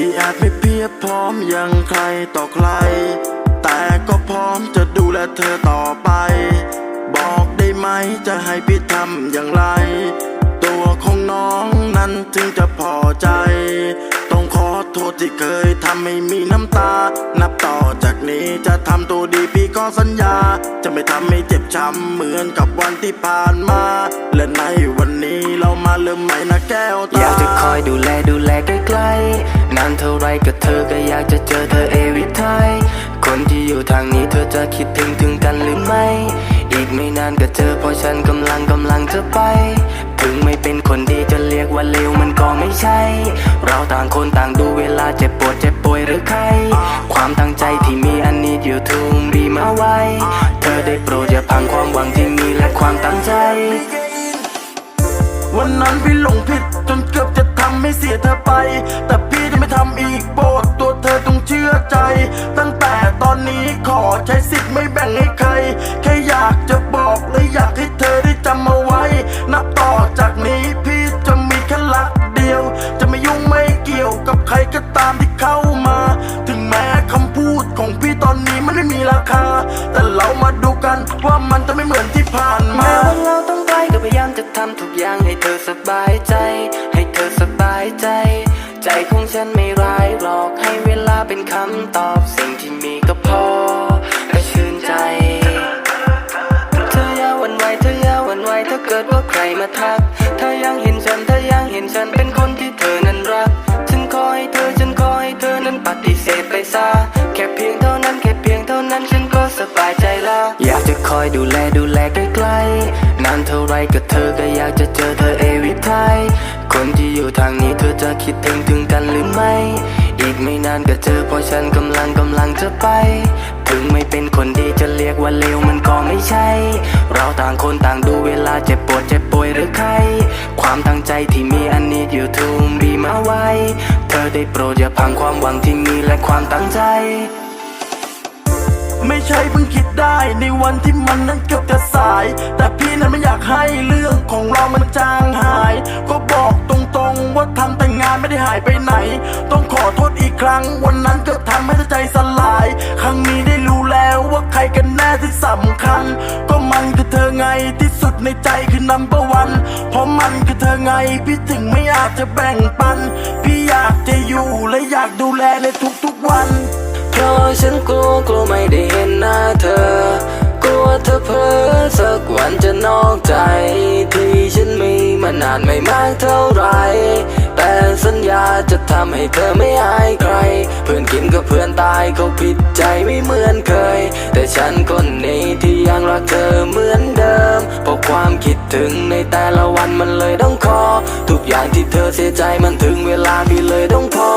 อีอาจไม่เพียบพร้อมอย่างใครต่อใคร แต่ก็พร้อมจะดูแลเธอต่อไป บอกได้ไหมจะให้พี่ทำอย่างไร ตัวของน้องนั้นถึงจะพอใจ ต้องขอโทษที่เคยทำให้มีน้ำตา นับต่อจากนี้จะทำตัวดีพี่ก็สัญญา จะไม่ทำให้เจ็บช้ำเหมือนกับวันที่ผ่านมา และในวันนี้เรามาเริ่มใหม่นะแก้วตาอยากจะคอยดูแลดูแลใกล้ๆานเท่าไรก็เธอก็อยากจะเจอเธอเอวิทายคนที่อยู่ทางนี้เธอจะคิดถึงถึงกันหรือไม่ อีกไม่นานก็เจอเพราะฉันกำลังกำลังจะไป ถึงไม่เป็นคนดีจะเรียกว่าเลวมันก็ไม่ใช่ เราต่างคนต่างดูเวลาเจ็บปวดเจ็บป่วยหรือใคร ความตั้งใจที่มีอันนี้อยู่ทุ่มบีมาไว้ เธอได้โปรดอย่าพังความหวังที่มีและความตั้งใจวันนั้นพี่หลงผิดจนเกือบจะทำให้เสียเธอไป แต่พี่ ไม่ทำอีกโปรดตัวเธอต้องเชื่อใจ ตั้งแต่ตอนนี้ขอใช้สิทธิ์ไม่แบ่งให้ใคร แค่อยากจะบอกและอยากให้เธอได้จำเอาไว้ นับต่อจากนี้พี่จะมีแค่รักเดียว จะไม่ยุ่งไม่เกี่ยวกับใครก็ตามที่เข้ามา ถึงแม้คำพูดของพี่ตอนนี้มันไม่มีราคา แต่เรามาดูกันว่ามันจะไม่เหมือนที่ผ่านมาแม้ว่าเราต้องไกลก็พยายามจะทำทุกอย่างให้เธอสบายใจ ให้เธอสบายใจ ใจของฉันไม่ร้ายหรอกให้เวลาเป็นคำตอบสิ่งที่มีก็พอและชื่นใจเธออย่าหวั่นไหวเธออย่าหวั่นไหวถ้าเกิดว่าใครมาทักเธอยังเห็นฉันเธอยังเห็นฉันเป็นคนที่เธอนั้นรัก ฉันขอให้เธอฉันขอให้เธอนั้นปัดานเท่าไรก็เธอก็อยากจะเจอเธอเอวิทายคนที่อยู่ทางนี้เธอจะคิดถึงถึงกันหรือไม่ อีกไม่นานก็เจอเพราะฉันกำลังกำลังจะไป ถึงไม่เป็นคนดีจะเรียกว่าเลวมันก็ไม่ใช่ เราต่างคนต่างดูเวลาเจ็บปวดเจ็บป่วยหรือใคร ความตั้งใจที่มีอันนี้อยู่ทูมบีมาไว้ เธอได้โปรดอย่าพังความหวังที่มีและความตั้งใจ ไม่ใช่เพิ่งคิดได้ในวันที่มันนั้นเกือบจะสาย แต่พี่นั้นไม่อยากให้เรื่องของเรามันจางหาย ก็บอกตรงๆว่าทำแต่งานไม่ได้หายไปไหน ต้องขอโทษอีกครั้ง วันนั้นเกือบทำให้เธอใจสลาย ครั้งนี้ได้รู้แล้วว่าใครกันแน่ที่สำคัญ ก็มันคือเธอไงที่สุดในใจคือนัมเบอร์วันเพราะมันคือเธอไงพี่ถึงไม่อาจจะแบ่งปัน พี่อยากจะอยู่และอยากดูแลในทุกๆ ฉันกลัวกลัวไม่ได้เห็นหน้าเธอ กลัวเธอเพ้อสักวันจะนอกใจ ที่ฉันมีมานานไม่มากเท่าไร แต่สัญญาจะทำให้เธอไม่อายใคร เพื่อนกินกับเพื่อนตายเขาผิดใจไม่เหมือนเคย แต่ฉันคนนี้ที่ยังรักเธอเหมือนเดิม เพราะความคิดถึงในแต่ละวันมันเลยต้องขอทุกอย่างที่เธอเสียใจมันถึงเวลาพี่เลยต้องพอ